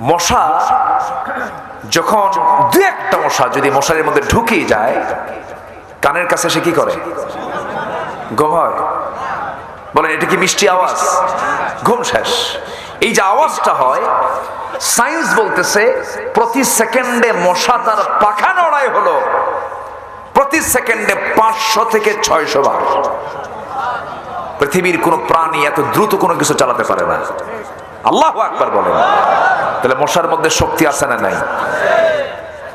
মশা যখন দু একটা মশা যদি মশারির মধ্যে ঢুকিয়ে যায়, কানের কাছে সে কি করে? হয়। বলেন, এটা কি মিষ্টি আওয়াজ? ঘুম শেষ। এই যে আওয়াজটা হয়, সায়েন্স বলতেছে, প্রতি সেকেন্ডে মশা তার পাখা নড়াই হলো। প্রতি সেকেন্ডে পাঁচশো থেকে ছয়শো বার। পৃথিবীর কোনো প্রাণী এত দ্রুত কোনো কিছু চালাতে পারে না। আল্লাহ একবার বলেন। তাহলে মশার মধ্যে শক্তি আছে না নাই?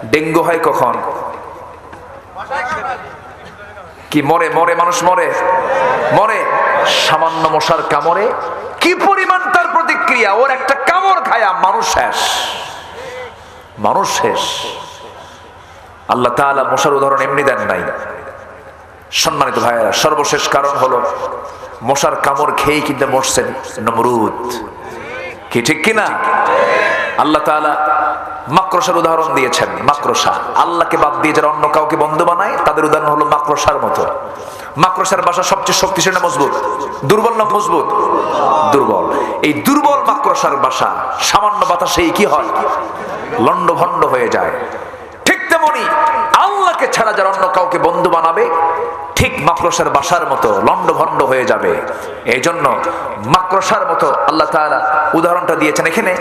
ডেঙ্গু হয় কখন? কি মরে মরে, মানুষ মরে? মরে। সামান্য মশার কামড়ে কি পরিমাণ তার প্রতিক্রিয়া? ওর একটা কামড় খায়া মানুষ শেষ। মানুষ শেষ। আল্লাহ তাআলা মশার উদাহরণ এমনি দেন নাই। সম্মানিত ভাইয়েরা, সর্বশেষ কারণ হলো মশার কামড় খেয়েই কিন্তু মরছেন নমরুদ। কি ঠিক কিনা? আল্লাহ তাআলা মাকড়সার উদাহরণ দিয়েছেন মাকড়সা আল্লাহকে বাদ দিয়ে যারা অন্য কাউকে বন্ধু বানায়, তাদের উদাহরণ হলো মাকড়সার মতো। মাকড়সার বাসা সবচেয়ে শক্তিশালী না মজবুত? দুর্বল না মজবুত? দুর্বল। এই দুর্বল মাকড়সার বাসা সামান্য বাতাসেই কি হয়? লন্ড ভন্ড হয়ে যায়। ঠিক তেমনি আল্লাহকে ছাড়া যারা অন্য কাউকে বন্ধু বানাবে ঠিক মাকড়সার বাসার মতো লন্ড ভন্ড হয়ে যাবে। এই জন্য মাকড়সার মতো আল্লাহ তাআলা উদাহরণটা দিয়েছেন। এখানে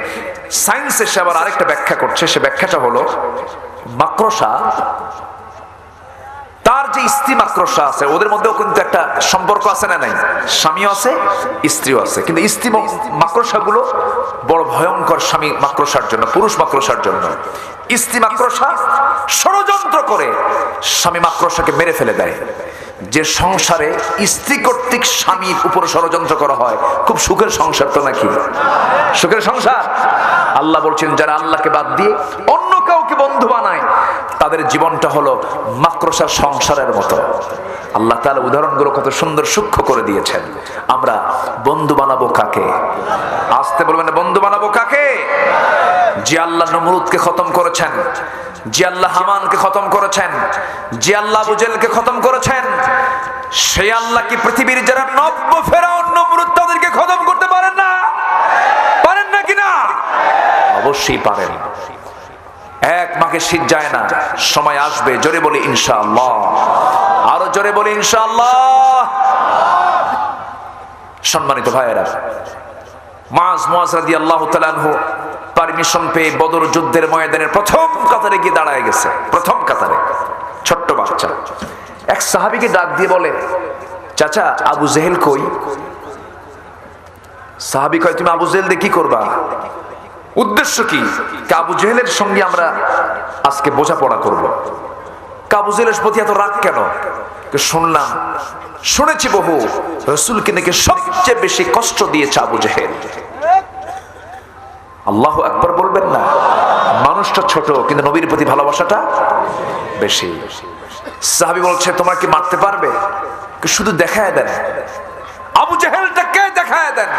সায়েন্স এসে আবার আরেকটা ব্যাখ্যা করছে। সে ব্যাখ্যাটা হলো, মাকড়সা, তার যে স্ত্রী মাকড়সা আছে, ওদের মধ্যেও কিন্তু একটা সম্পর্ক আছে না নাই? স্বামীও আছে, স্ত্রীও আছে। কিন্তু স্ত্রী মাকড়সা গুলো বড় ভয়ঙ্কর স্বামী মাকড়সার জন্য, পুরুষ মাকড়সার জন্য। স্ত্রী মাকড়সা ষড়যন্ত্র করে স্বামী মাকড়সাকে মেরে ফেলে দেয়। যে সংসারে স্ত্রী কর্তৃক স্বামীর উপর ষড়যন্ত্র করা হয়, খুব সুখের সংসার তো নাকি? সুখের সংসার? আল্লাহ বলছেন, যারা আল্লাহকে বাদ দিয়ে অন্য কাউকে বন্ধু বানায়, তাদের জীবনটা হলো মাকড়সার সংসারের মতো। আল্লাহ তাআলা উদাহরণগুলো কত সুন্দর সূক্ষ্ম করে দিয়েছেন। আমরা বন্ধু বানাবো কাকে? আসতে বলবেন, বন্ধু বানাবো কাকে? যে আল্লাহ নমরুদকে খতম করেছেন, যে আল্লাহ হামানকে খতম করেছেন, যে আল্লাহ বুজেলকে খতম করেছেন, সেই আল্লাহ কি পৃথিবীর যারা নব্য ফেরাউন, নমরুদ তাদেরকে খতম করতে পারেন না? পারেন না কিনা অবশ্যই পারেন। এক মাকে শীত যায় না, সময় আসবে, জোরে বলি ইনশাআল্লাহ। আরও জোরে বলি ইনশাআল্লাহ। সম্মানিত ভাইয়েরা মাজ মুয়াজ রাদিয়াল্লাহু তাআলা আনহু পারমিশন পেয়ে বদর যুদ্ধের ময়দানের প্রথম কাতারে গিয়ে দাঁড়ায় গেছে। প্রথম কাতারে। ছোট্ট বাচ্চা। এক সাহাবীকে ডাক দিয়ে বলে, চাচা, আবু জেহেল কই? সাহাবী কয়, তুমি আবু জেহেল দিয়ে কি করবা? উদ্দেশ্য কি? কাবু জেহেলের সঙ্গে আমরা আজকে বোঝাপড়া করব। কাবু জেহেলের প্রতি এত রাগ কেন? শুনলাম। শুনেছি বহু। রসুলকে নাকি সবচেয়ে বেশি কষ্ট দিয়েছে আবু জেহেল। আল্লাহ একবার বলবেন না। মানুষটা ছোট, কিন্তু নবীর প্রতি ভালোবাসাটা বেশি। সাহাবি বলছে, তোমার কি মারতে পারবে? শুধু দেখায় দেন? আবু জেহেলটা কে দেখায় দেন?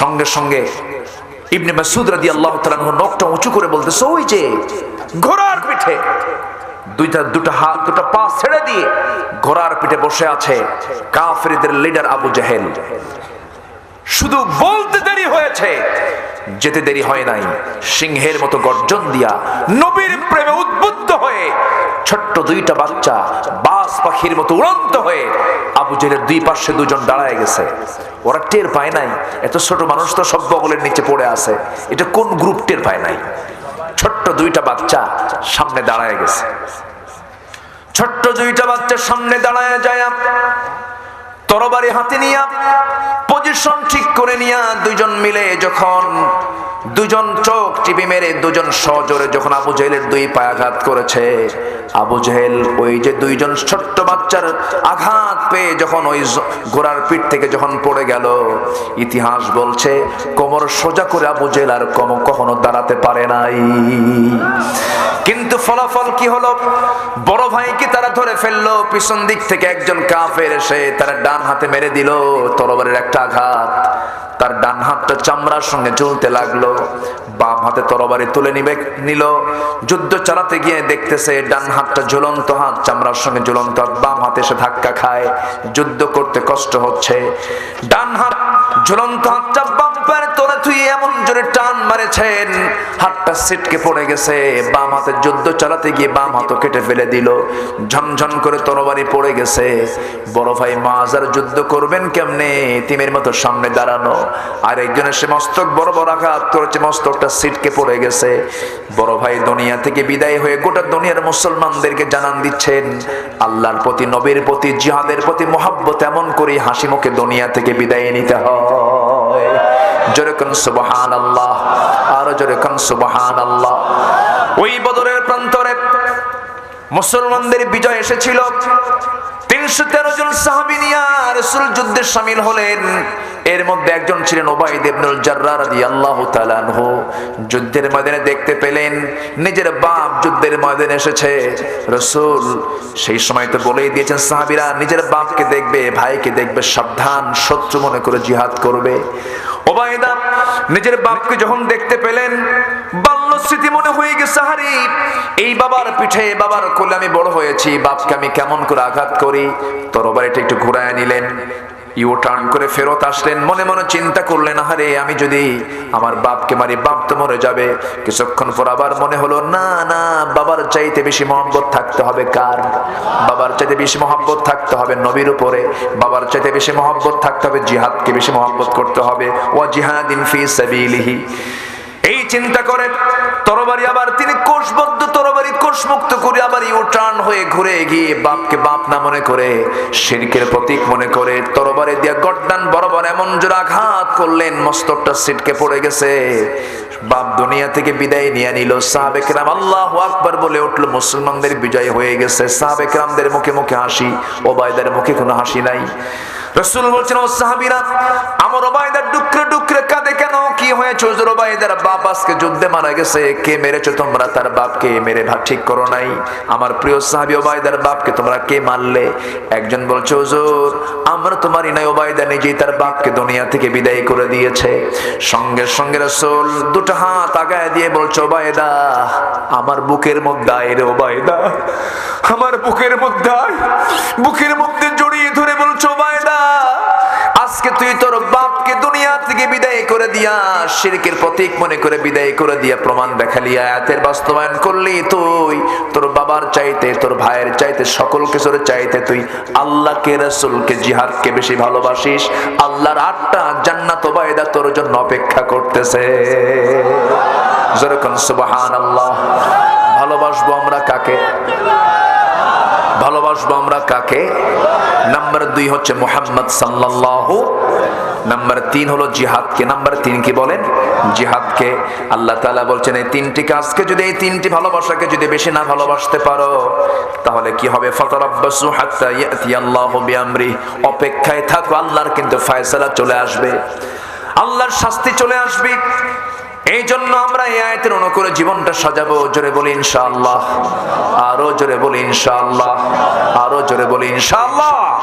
সঙ্গে সঙ্গে ইবনে মাসুদ রাদি আল্লাহ নখটা উঁচু করে বলতেছে, ওই যে ঘোড়ার পিঠে। দুইটা, দুটো হাত, দুটো পা ছেড়ে দিয়ে ঘোড়ার পিঠে বসে আছে কাফেরদের লিডার আবু জাহেল। শুধু বলতে দেরি হয়েছে। যেতে দেরি হয় নাই। সিংহের মতো গর্জন দিয়া নবীর প্রেমে উদ্বুদ্ধ হয়ে ছোট্ট দুইটা বাচ্চা বাস পাখির মতো উড়ন্ত হয়ে আবু জেলের দুই পাশে দুজন দাঁড়ায় গেছে। ওরা টের পায় নাই। এত ছোট মানুষ তো সব বগলের নিচে পড়ে আছে। এটা কোন গ্রুপ টের পায় নাই? ছোট্ট দুইটা বাচ্চা সামনে দাঁড়ায় গেছে। ছোট্ট দুইটা বাচ্চা সামনে দাঁড়ায় যায় তরবারি হাতে নিয়া পজিশন ঠিক করে নিয়া দুইজন মিলে যখন দুজন চোখ টিপি মেরে দুজন সজোরে যখন আবু জেহেলের দুই পায়ে আঘাত করেছে, আবু জেহেল ওই যে দুইজন ছোট্ট বাচ্চার আঘাত পেয়ে যখন ওই ঘোড়ার পিঠ থেকে যখন পড়ে গেল, ইতিহাস বলছে কোমর সোজা করে আবু জেহেল আর কম, কখনো দাঁড়াতে পারে নাই। কিন্তু ফলাফল কি হলো? বড় ভাইকে তারা ধরে ফেলল, পিছন দিক থেকে একজন কাফের এসে তারা ডান হাতে মেরে দিল, তরবারের একটা আঘাত। তার ডান হাতটা চামড়ার সঙ্গে ঝুলতে লাগল। বাম হাতে তরবারি তুলে নিবে, নিল। যুদ্ধ চালাতে গিয়ে দেখতেছে ডান হাতটা ঝুলন্ত হাত, চামড়ার সঙ্গে ঝুলন্ত হাত। বাম হাতে এসে ধাক্কা খায়। যুদ্ধ করতে কষ্ট হচ্ছে। ডান হাত ঝুলন্ত হাতটা তুই এমন জোরে টান মারেছেন। হাতটা সিটকে পড়ে গেছে, বাম হাতে যুদ্ধ চালাতে গিয়ে বাম হাত কেটে ফেলে দিল। ঝনঝন করে তরবারি পড়ে গেছে। বড় ভাই মাজার যুদ্ধ করবেন কেমনে? তিমের মতো সামনে দাঁড়ানো। আর একজনের সে মস্তক বড় বড় আঘাত করেছে, মস্তকটা সিটকে পড়ে গেছে। বড় ভাই দুনিয়া থেকে বিদায় হয়ে গোটা দুনিয়ার মুসলমানদেরকে জানান দিচ্ছেন, আল্লাহর প্রতি, নবীর প্রতি, জিহাদের প্রতি মহাব্বত এমন করে হাসি মুখে দুনিয়া থেকে বিদায় নিতে হয়। যেরকম সুবহান আল্লাহ আরও যেরকম সুবহান আল্লাহ ওই বদরের প্রান্তরে মুসলমানদের বিজয় এসেছিল। তিনশো তেরো জন সাহাবি নিয়ে রসুল যুদ্ধে সামিল হলেন। এর মধ্যে একজন ছিলেন ওবাইদ ইবনুল জাররার রাদিয়াল্লাহু তাআলা আনহু। যুদ্ধের ময়দানে দেখতে পেলেন, নিজের বাপ যুদ্ধের ময়দানে এসেছে। রসুল সেই সময় তো বলেই দিয়েছেন, সাহাবীরা নিজের বাপকে দেখবে, ভাইকে দেখবে, সাবধান, শত্রু মনে করে জিহাদ করবে। ওবায়দা নিজের বাপকে যখন দেখতে পেলেন, বাল্য স্মৃতি মনে হয়ে গেছে, হারি। এই বাবার পিঠে, বাবার কোলে আমি বড় হয়েছি, বাপকে আমি কেমন করে আঘাত করি? তরবারিটা একটু ঘুরায় নিলেন। ইউ করে ফেরত আসলেন। মনে মনে চিন্তা করলেন আমি যদি আমার বাপকে মারি, বাপ তো মরে যাবে। কিছুক্ষণ পর আবার মনে হলো, না না, বাবার চাইতে বেশি মহব্বত থাকতে হবে কার? বাবার চাইতে বেশি মহব্বত থাকতে হবে নবীর উপরে। বাবার চাইতে বেশি মহব্বত থাকতে হবে জিহাদকে বেশি মহব্বত করতে হবে। ও জিহাদিন ফি সাবিলিহি। এই চিন্তা করে তরবারি আবার তিনি কোষবদ্ধ তরবারি কোষমুক্ত করে আবার ইউ টার্ন হয়ে ঘুরে গিয়ে বাপকে বাপ না মনে করে শিরকের প্রতীক মনে করে, তরবারি দিয়া গড্ডান বরাবর এমন জোর আঘাত করলেন, মস্তকটা সিটকে পড়ে গেছে। বাপ দুনিয়া থেকে বিদায় নিয়ে নিল। সাহাবেকরাম আল্লাহ আকবার বলে উঠল, মুসলমানদের বিজয় হয়ে গেছে। সাহাবেকরামদের মুখে মুখে হাসি, ওবায়দের মুখে কোনো হাসি নাই। রসুল বলছেন, ও সাহাবিরা, আমার ওবায়দার ডুকরে বাপ আজকে যুদ্ধে মারা গেছে। কে মেরেছো তোমরা? তার বাপকে মেরে ভাব ঠিক করো নাই। আমার প্রিয় সাহাবি ওবায়দার বাপকে তোমরা কে মারলে? একজন বলছে ওজোর আমরা তোমারই নাই ওবায়দা, নিজেই তার বাপকে দুনিয়া থেকে বিদায় করে দিয়েছে। সঙ্গে সঙ্গে রসুল দুটো হাত আগায় দিয়ে বলছো, ওবায়দা, আমার বুকের মধ্যে আয় রে ওবায়দা। আমার বুকের মধ্যে বুকের মধ্যে জড়িয়ে ধরে বলছো, ওবায়দা আজকে তুই তোর বাপকে দুনিয়া থেকে বিদায় করে দিয়া শিরকের প্রতীক মনে করে বিদায় করে দিয়া প্রমাণ দেখালি, আয়াতের বাস্তবায়ন করলি তুই। তোর বাবার চাইতে, তোর ভাইয়ের চাইতে, সকল কিছুর চাইতে তুই আল্লাহকে, রসুলকে, জিহাদকে বেশি ভালোবাসিস। আল্লাহর আটটা জান্নাত বায়দা তোর জন্য অপেক্ষা করতেছে। যেরকম সুবহান আল্লাহ ভালোবাসবো আমরা কাকে? ভালোবাসবো আমরা কাকে? নাম্বার দুই হচ্ছে মোহাম্মদ সাল্লাল্লাহু নাম্বার তিন হলো জিহাদকে। নাম্বার তিন কি বলেন? জিহাদকে। আল্লাহ তাআলা বলছেন, এই তিনটি কাজকে যদি, এই তিনটি ভালোবাসাকে যদি বেশি না ভালোবাসতে পারো, তাহলে কি হবে? অপেক্ষায় থাকো, আল্লাহর কিন্তু ফয়সালা চলে আসবে। আল্লাহর শাস্তি চলে আসবে। এই জন্য আমরা এই আয়াতের অনুকূলে জীবনটা সাজাবো। জোরে বলি ইনশাআল্লাহ। আরও জোরে বলি ইনশাআল্লাহ। আরও জোরে বলি ইনশাআল্লাহ।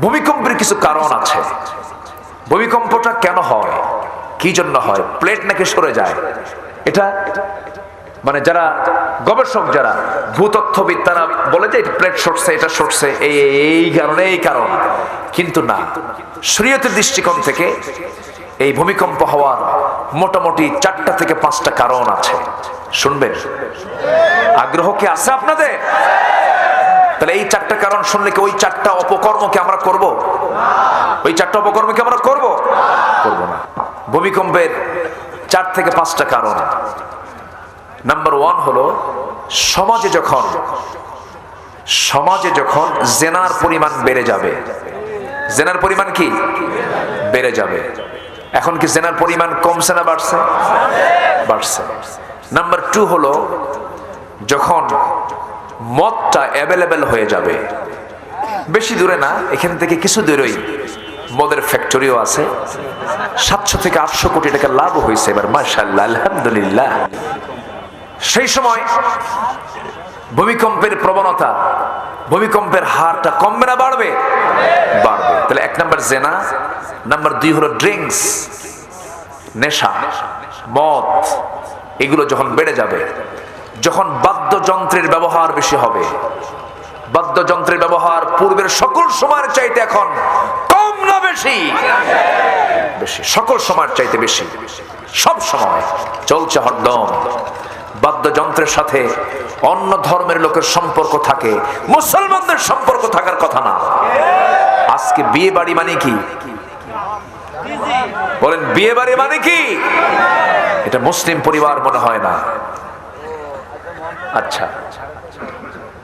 ভূমিকম্পের কিছু কারণ আছে। ভূমিকম্পটা কেন হয়? কি জন্য হয়? প্লেট নাকি সরে যায়? এটা মানে যারা গবেষক যারা ভূতত্ত্ববিদ, তারা বলে যে এটা প্লেট সরছে, এটা সরছে এই এই কারণে, এই কারণ। কিন্তু না। শরীয়তের দৃষ্টিকোণ থেকে এই ভূমিকম্প হওয়ার মোটামুটি চারটা থেকে পাঁচটা কারণ আছে। শুনবেন? আগ্রহ কি আছে আপনাদের? তাহলে এই চারটা কারণ শুনলে কি ওই চারটা অপকর্মকে আমরা করব? ওই চারটা অপকর্মকে আমরা করব? করব না। ভূমিকম্পের চার থেকে পাঁচটা কারণ। নাম্বার ওয়ান হলো, সমাজে যখন সমাজে যখন জেনার পরিমাণ বেড়ে যাবে, জেনার পরিমাণ কি? বেড়ে যাবে। এখন কি জেনার পরিমাণ কমছে না বাড়ছে? বাড়ছে। নাম্বার টু হলো, যখন মদটা অ্যাভেলেবেল হয়ে যাবে, বেশি দূরে না, এখান থেকে কিছু দূরেই মদের ফ্যাক্টরিও আছে। সাতশো থেকে আটশো কোটি টাকা লাভ হয়েছে এবার মার্শাল্লাহ আলহামদুলিল্লাহ। সেই সময় ভূমিকম্পের প্রবণতা, ভূমিকম্পের হারটা কমবে না, বাড়বে? বাড়বে। তাহলে এক নম্বর জেনা, নাম্বার দুই হলো ড্রিঙ্কস নেশা, মদ, এগুলো যখন বেড়ে যাবে, যখন বাদ্যযন্ত্রের ব্যবহার বেশি হবে, বাদ্যযন্ত্রের ব্যবহার পূর্বের সকল সময়ের চাইতে এখন কম না বেশি? বেশি। সকল সময়ের চাইতে বেশি। সব সময় চলছে হরদম। বাদ্যযন্ত্রের সাথে অন্য ধর্মের লোকের সম্পর্ক থাকে। মুসলমানদের সম্পর্ক থাকার কথা না। আজকে বিয়ে বাড়ি মানে কি? বলেন, বিয়ে বাড়ি মানে কি? এটা মুসলিম পরিবার মনে হয় না। আচ্ছা।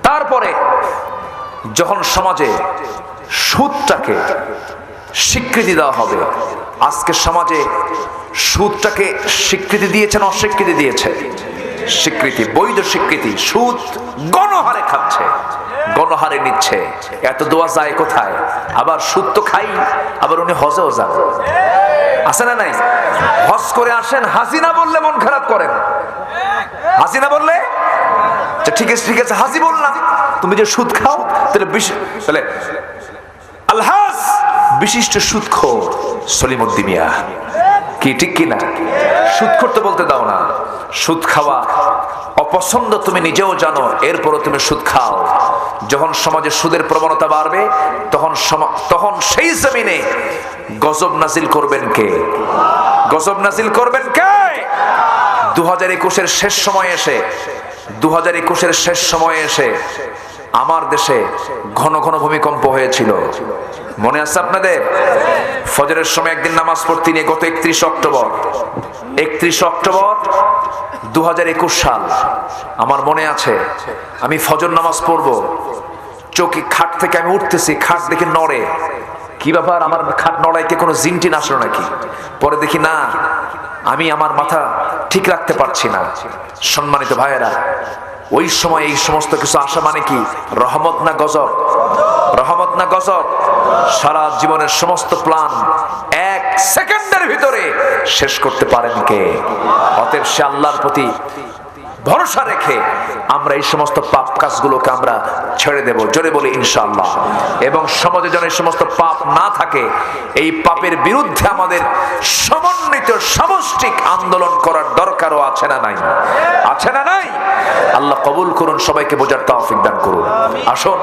তারপরে যখন সমাজে সুদটাকে স্বীকৃতি দেওয়া হবে, আজকে সমাজে সুদটাকে স্বীকৃতি দিয়েছেন, অস্বীকৃতি দিয়েছে? স্বীকৃতি, বৈধ স্বীকৃতি, সুদ গণহারে খাচ্ছে। গণহারে নিচ্ছে। এত দোয়া যায় কোথায়? আবার সুদ তো খাই, আবার উনি হজেও যান। আছে না নাই? হজ করে আসেন, হাসিনা বললে মন খারাপ করেন। হাসিনা বললে আচ্ছা ঠিক আছে ঠিক আছে, হাসি বললাম। তুমি যে সুদ খাও, তাহলে তাহলে আলহাস বিশিষ্ট সুদখোর সলিমুদ্দিন মিয়া। কি, ঠিক কি না? সুদখোর তো বলতে দাও না। সুদ খাওয়া অপছন্দ তুমি নিজেও জানো, এরপরও তুমি সুদ খাও। যখন সমাজে সুদের প্রবণতা বাড়বে, তখন তখন সেই জমিনে গজব নাজিল করবেন কে? গজব নাজিল করবেন কে? দু হাজার একুশের শেষ সময় এসে দু হাজার একুশের শেষ সময়ে এসে আমার দেশে ঘন ঘন ভূমিকম্প হয়েছিল। মনে আছে আপনাদের? ফজরের সময় একদিন নামাজ পড়তে নিয়ে গত একত্রিশ অক্টোবর একত্রিশ অক্টোবর দু হাজার একুশ সাল আমার মনে আছে, আমি ফজর নামাজ পড়ব। চোখে খাট থেকে আমি উঠতেছি, খাট দেখে নড়ে। কি ব্যাপার, আমার খাট নড়াইতে কোনো জিনটিন আসলো নাকি? পরে দেখি না, আমি আমার মাথা ঠিক রাখতে পারছি না। সম্মানিত ভাইয়েরা, ওই সময় এই সমস্ত কিছু আসা মানে কি? রহমত না গজব? রহমত না গজব? সারা জীবনের সমস্ত প্ল্যান এক সেকেন্ডের ভিতরে শেষ করতে পারেন কে? অতএব সে আল্লাহর প্রতি ভরসা রেখে আমরা এই সমস্ত পাপ কাজগুলোকে আমরা ছেড়ে দেব। জোরে বলি ইনশাআল্লাহ। এবং সমাজে যেন এই সমস্ত পাপ না থাকে, এই পাপের বিরুদ্ধে আমাদের সমন্বিত সমষ্টিক আন্দোলন করার দরকারও আছে না নাই? আছে না নাই? আল্লাহ কবুল করুন, সবাইকে বোঝার তৌফিক দান করুন। আসুন।